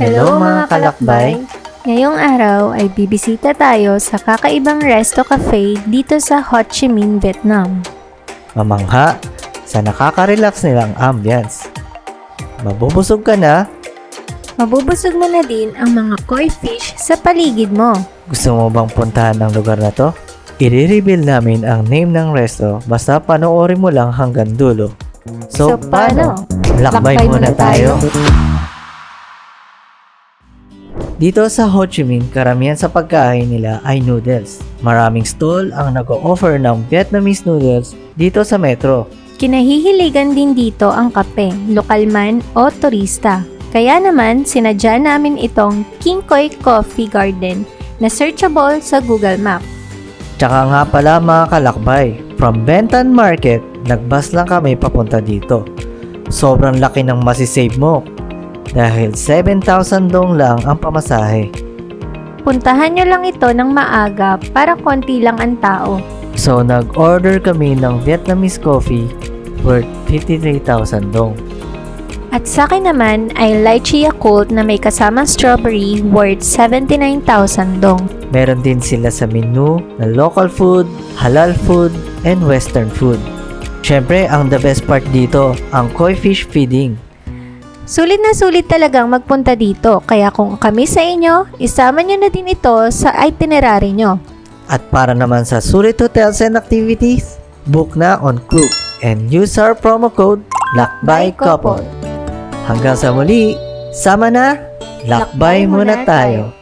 Hello mga kalakbay! Ngayong araw ay bibisita tayo sa kakaibang resto cafe dito sa Ho Chi Minh, Vietnam. Mamangha sa nakaka-relax nilang ambience. Mabubusog ka na? Mabubusog mo na din ang mga koi fish sa paligid mo. Gusto mo bang puntahan ang lugar na to? I-reveal namin ang name ng resto basta panoorin mo lang hanggang dulo. So, paano? Lakbay, muna tayo. Dito sa Ho Chi Minh, karamihan sa pagkain nila ay noodles. Maraming stall ang nag-o-offer ng Vietnamese noodles dito sa metro. Kinahihiligan din dito ang kape, lokal man o turista. Kaya naman, sinadya namin itong King Koi Coffee Garden na searchable sa Google Map. Tsaka nga pala mga kalakbay, from Bentan Market, nagbas lang kami papunta dito. Sobrang laki ng masisave mo dahil 7,000 dong lang ang pamasahe. Puntahan nyo lang ito ng maaga para konti lang ang tao. So nag-order kami ng Vietnamese coffee worth 53,000 dong. At sa akin naman ay lychee Yakult na may kasamang strawberry worth 79,000 dong. Meron din sila sa menu na local food, halal food, and western food. Syempre, ang the best part dito, ang koi fish feeding. Sulit na sulit talagang magpunta dito kaya kung kami sa inyo, isama nyo na din ito sa itinerary nyo. At para naman sa sulit hotels and activities, book na on Klook and use our promo code LAKBAY. Hanggang sa muli, sama na, lakbay muna tayo.